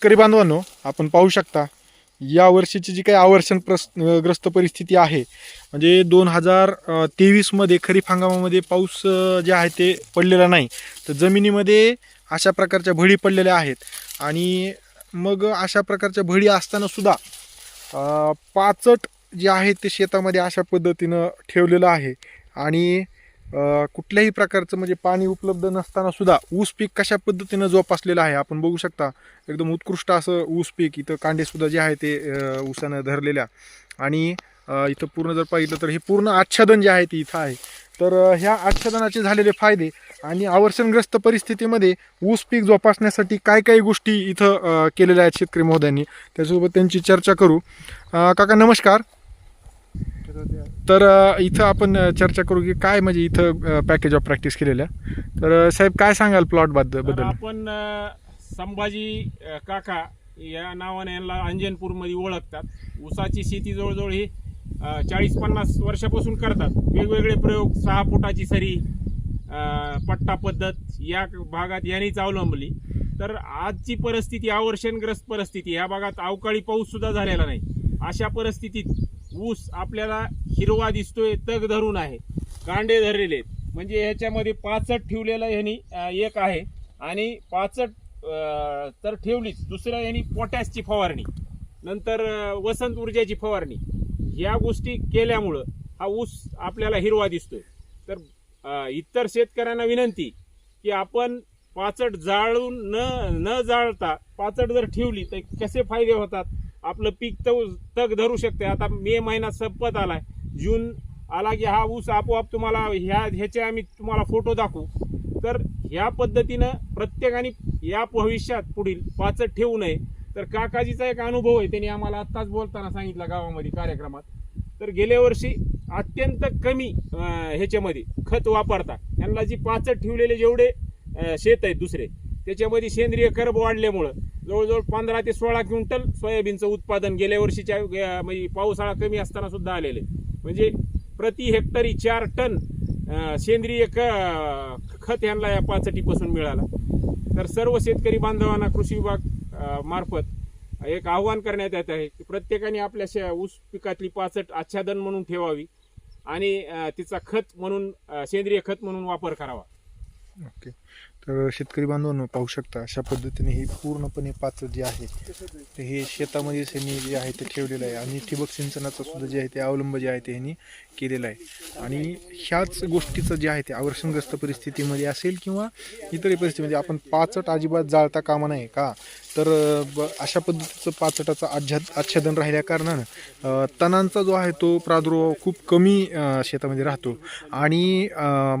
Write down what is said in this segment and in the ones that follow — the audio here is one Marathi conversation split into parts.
शेतकरी बांधवांनो आपण पाहू शकता या वर्षीची जी काही आवर्षण प्रस ग्रस्त परिस्थिती आहे म्हणजे दोन हजार तेवीसमध्ये खरीप हंगामामध्ये पाऊस जे आहे ते पडलेला नाही. तर जमिनीमध्ये अशा प्रकारच्या भडी पडलेल्या आहेत आणि मग अशा प्रकारच्या भडी असताना सुद्धा पाचट जे आहे ते शेतामध्ये अशा पद्धतीनं ठेवलेलं आहे आणि कुठल्याही प्रकारचं म्हणजे पाणी उपलब्ध नसताना सुद्धा ऊस पीक कशा पद्धतीनं जोपासलेलं आहे आपण बघू शकता. एकदम उत्कृष्ट असं ऊस पीक इथं कांडेसुद्धा जे आहे ते ऊसानं धरलेल्या. आणि इथं पूर्ण जर पाहिलं तर हे पूर्ण आच्छादन जे आहे ते इथं आहे. तर ह्या आच्छादनाचे झालेले फायदे आणि आवर्षणग्रस्त परिस्थितीमध्ये ऊस पीक जोपासण्यासाठी काय काय गोष्टी इथं केलेल्या आहेत शेतकरी महोदयांनी त्याच्यासोबत त्यांची चर्चा करू. काका नमस्कार. तर इथं आपण चर्चा करू की काय म्हणजे इथं पॅकेज ऑफ प्रॅक्टिस केलेल्या. तर साहेब काय सांगाल प्लॉटबद्दल? आपण संभाजी काका या नावाने यांना अंजनपूरमध्ये ओळखतात. ऊसाची शेती जवळजवळ ही चाळीस पन्नास वर्षापासून करतात. वेगवेगळे प्रयोग सहा फुटाची सरी पट्टा पद्धत या भागात यांनीच अवलंबली. तर आजची परिस्थिती आवर्षणग्रस्त परिस्थिती. या भागात अवकाळी पाऊस सुद्धा झालेला नाही. अशा परिस्थितीत ऊस आपल्याला हिरवा दिसतोय तग धरून आहे. कांडे धरलेले आहेत. म्हणजे ह्याच्यामध्ये पाचट ठेवलेलं ह्यानी एक आहे. आणि पाचट तर ठेवलीच. दुसऱ्या ह्यानी पोटॅशची फवारणी. नंतर वसंत ऊर्जाची फवारणी. या गोष्टी केल्यामुळं हा ऊस आपल्याला हिरवा दिसतोय. तर इतर शेतकऱ्यांना विनंती की आपण पाचट जाळून न न जाळता पाचट जर ठेवली तर कसे फायदे होतात? आपलं पीक तग धरू शकते. आता मे महिना संपत आलाय. जून आला की हा ऊस आपोआप तुम्हाला ह्या ह्याचे आम्ही तुम्हाला फोटो दाखवू. तर ह्या पद्धतीनं प्रत्येकाने या भविष्यात पुढील पाचट ठेवू नये. तर काकाजीचा एक अनुभव आहे. त्यांनी आम्हाला आत्ताच बोलताना सांगितला गावामध्ये कार्यक्रमात. तर गेल्या वर्षी अत्यंत कमी ह्याच्यामध्ये खत वापरता यांना जी पाचट ठेवलेले जेवढे शेत आहेत दुसरे त्याच्यामध्ये सेंद्रिय कर्ब वाढल्यामुळं जवळजवळ पंधरा ते सोळा क्विंटल सोयाबीनचं उत्पादन गेल्या वर्षीच्या म्हणजे पावसाळा कमी असताना सुद्धा आलेले म्हणजे प्रति हेक्टरी चार टन सेंद्रिय खत यांना या पाचटीपासून मिळाला. तर सर्व शेतकरी बांधवांना कृषी विभाग मार्फत एक आव्हान करण्यात येत आहे की प्रत्येकाने आपल्या शे- ऊस पिकातली पाचट आच्छादन म्हणून ठेवावी आणि तिचा खत म्हणून सेंद्रिय खत म्हणून वापर करावा. ओके. तर शेतकरी बांधवांनो पाहू शकता अशा पद्धतीने ही पूर्णपणे पात्र जे आहे ते हे शेतामध्ये त्यांनी जे आहे ते ठेवलेलं आहे. आणि ठिबक सिंचनाचा सुद्धा जे आहे ते अवलंब जे आहे ते ह्यांनी केलेला आहे. आणि ह्याच गोष्टीचं जे आहे ते आवर्षणग्रस्त परिस्थितीमध्ये असेल किंवा इतरही परिस्थितीमध्ये आपण पाचट अजिबात जाळता कामा नये का? तर ब- अशा पद्धतीचं पाचटाचं आच्छाद आच्छादन राहिल्या कारणानं तणांचा जो आहे तो प्रादुर्भाव खूप कमी शेतामध्ये राहतो. आणि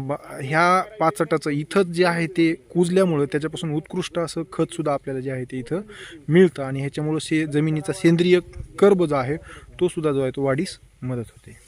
ब- ह्या पाचटाचं इथंच जे आहे ते कुजल्यामुळं त्याच्यापासून उत्कृष्ट असं खतसुद्धा आपल्याला जे आहे ते इथं मिळतं. आणि ह्याच्यामुळं से जमिनीचा सेंद्रिय कर्ब जो आहे तो सुद्धा जो आहे तो वाढीस मदत होते.